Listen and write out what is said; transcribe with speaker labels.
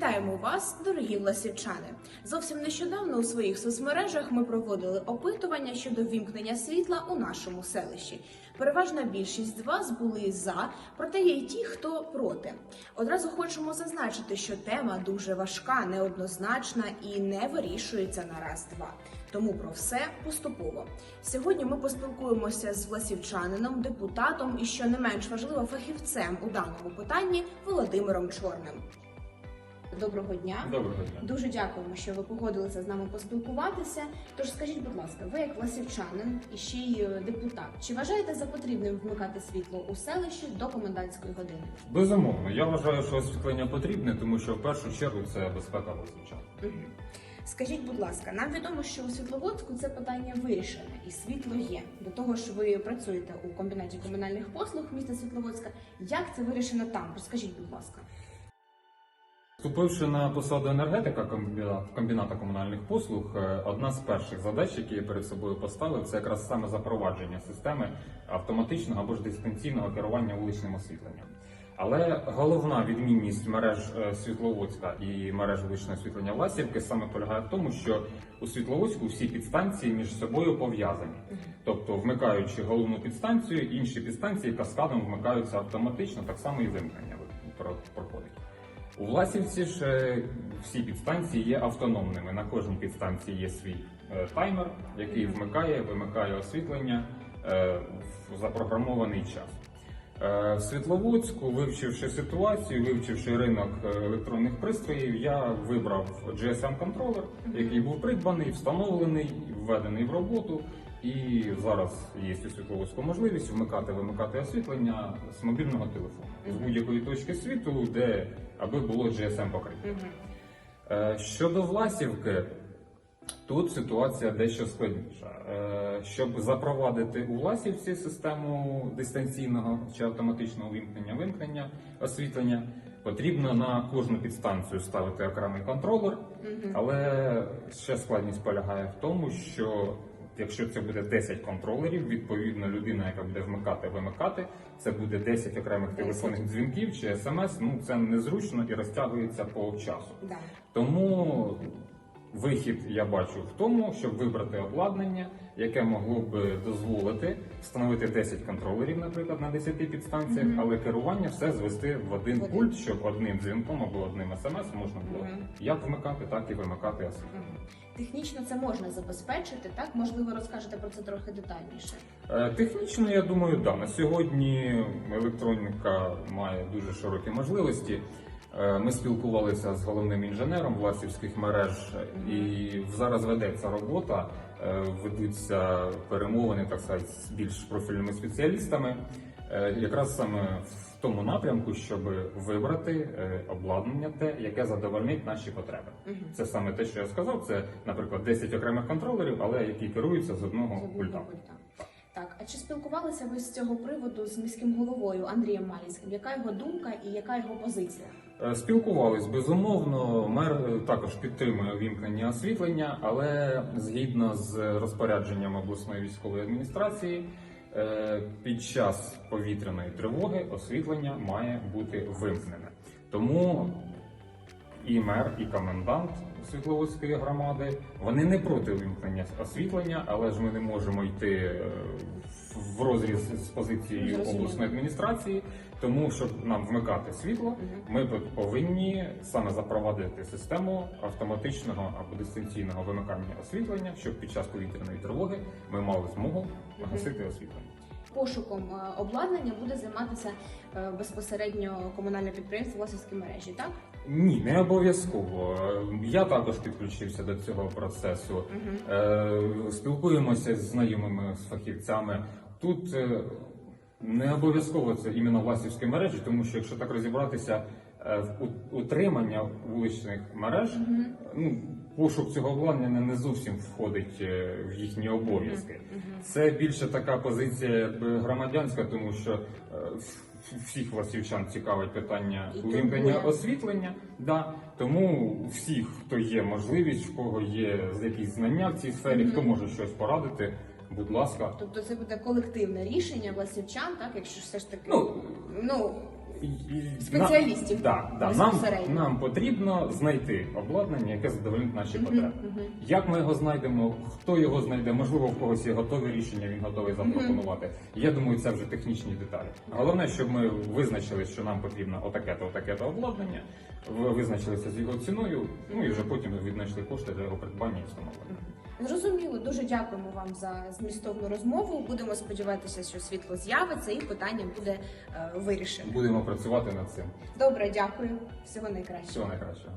Speaker 1: Вітаємо вас, дорогі власівчани! Зовсім нещодавно у своїх соцмережах ми проводили опитування щодо вімкнення світла у нашому селищі. Переважна більшість з вас були за, проте є й ті, хто проти. Одразу хочемо зазначити, що тема дуже важка, неоднозначна і не вирішується на раз-два. Тому про все поступово. Сьогодні ми поспілкуємося з власівчанином, депутатом і, що не менш важливо, фахівцем у даному питанні Володимиром Чорним. Доброго дня.
Speaker 2: Доброго дня.
Speaker 1: Дуже дякуємо, що ви погодилися з нами поспілкуватися. Тож скажіть, будь ласка, ви як власівчанин і ще й е, депутат, чи вважаєте за потрібним вмикати світло у селищі до комендантської години?
Speaker 2: Безумовно, я вважаю, що освітлення потрібне, тому що в першу чергу це безпека лисичан.
Speaker 1: Мгм. Скажіть, будь ласка, нам відомо, що у Світловодську це питання вирішене і світло є. До того ж, ви працюєте у комбінаті комунальних послуг міста Світловодська. Як це вирішено там? Розкажіть, будь ласка.
Speaker 2: Вступивши на посаду енергетика комбіна- комбіната комунальних послуг, е, одна з перших задач, які я перед собою поставив, це якраз саме запровадження системи автоматичного або ж дистанційного керування вуличним освітленням. Але головна відмінність мереж е, Світловодська і мереж вуличного освітлення Власівки саме полягає в тому, що у Світловодську всі підстанції між собою пов'язані. Тобто, вмикаючи головну підстанцію, інші підстанції каскадом вмикаються автоматично, так само і вимкнення про- проходить. У Власівці ж е, всі підстанції є автономними. На кожній підстанції є свій е, таймер, який вмикає, вимикає освітлення е, в запрограмований час. В Світловодську, вивчивши ситуацію, вивчивши ринок електронних пристроїв, я вибрав GSM-контролер, який був придбаний, встановлений, введений в роботу. І зараз є у Світловодську можливість вмикати, вимикати освітлення з мобільного телефону з будь-якої точки світу, де аби було GSM покриття. Е, Щодо Власівки, тут ситуація дещо складніша. Е, Щоб запровадити у Власівці систему дистанційного чи автоматичного вимкнення вимкнення освітлення, потрібно на кожну підстанцію ставити окремий контролер, але ще складність полягає в тому, що якщо це буде 10 контролерів, відповідно людина, яка буде вмикати, вимикати, це буде 10 окремих телефонних дзвінків чи смс. Ну це незручно і розтягується по часу.
Speaker 1: Да.
Speaker 2: Тому вихід я бачу в тому, щоб вибрати обладнання, яке могло б дозволити встановити 10 контролерів, наприклад, на 10 підстанціях,
Speaker 1: Мгм.
Speaker 2: але керування все звести в один
Speaker 1: один.
Speaker 2: пульт, щоб одним дзвінком або одним смс можна було
Speaker 1: Мгм.
Speaker 2: як вмикати, так і вимикати освітлення.
Speaker 1: Мгм. Технічно це можна забезпечити, так? Можливо, розкажете про це трохи детальніше.
Speaker 2: Е, Технічно, я думаю, да. На сьогодні електроніка має дуже широкі можливості. Е, Ми спілкувалися з головним інженером власівських мереж, і зараз ведеться робота, е, ведуться перемовини, так сказати, з більш профільними спеціалістами, е, якраз саме в тому напрямку, щоб вибрати обладнання, те, яке задовольнить наші потреби. Це саме те, що я сказав. Це, наприклад, 10 окремих контролерів, але які керуються з одного пульта.
Speaker 1: Так, а чи спілкувалися ви з цього приводу з міським головою Андрієм Малінським? Яка його думка і яка його позиція?
Speaker 2: Е, Спілкувались безумовно. Мер е, також підтримує увімкнення освітлення, але згідно з розпорядженням обласної військової адміністрації, е, під час повітряної тривоги освітлення має бути вимкнене. Тому і мер, і комендант Світловодської громади вони не проти вимкнення освітлення, але ж ми не можемо йти е, в- розріз з позицією обласної адміністрації, тому щоб нам вмикати світло. Ми повинні саме запровадити систему автоматичного або дистанційного вимикання освітлення, щоб під час повітряної тривоги ми мали змогу гасити освітлення.
Speaker 1: Пошуком е, обладнання буде займатися е, безпосередньо комунальне підприємство власівські мережі, так?
Speaker 2: Ні, не обов'язково. Я також підключився до цього процесу.
Speaker 1: Угу.
Speaker 2: Е, Спілкуємося з знайомими з фахівцями. Тут е, не обов'язково це іменно власівські мережі, тому що якщо так розібратися, е, утримання вуличних мереж, ну пошук цього обладнання не зовсім входить е, в їхні обов'язки. Це більше така позиція якби громадянська, тому що е, всіх власівчан цікавить питання увімкнення освітлення. Да. Тому всіх, хто є можливість, в кого є якісь знання в цій сфері, хто може щось порадити, будь ласка.
Speaker 1: Тобто це буде колективне рішення власівчан, так якщо все ж таки
Speaker 2: Ну,
Speaker 1: ну Спеціалістів
Speaker 2: на- да, да. Нам,
Speaker 1: безпосередньо.
Speaker 2: нам потрібно знайти обладнання, яке задовольнить наші потреби.
Speaker 1: мгм.
Speaker 2: Як ми його знайдемо, хто його знайде, можливо, в когось є готові рішення, він готовий запропонувати. Я думаю, це вже технічні деталі. Головне, щоб ми визначили, що нам потрібно отаке-то, отаке-то обладнання, ви- визначилися з його ціною, ну і вже потім віднайшли кошти для його придбання і встановлення.
Speaker 1: Зрозуміло, дуже дякуємо вам за змістовну розмову. Будемо сподіватися, що світло з'явиться і питання буде е, вирішено.
Speaker 2: Будемо працювати над цим.
Speaker 1: Добре, дякую. Всього найкращого.
Speaker 2: Всього найкращого.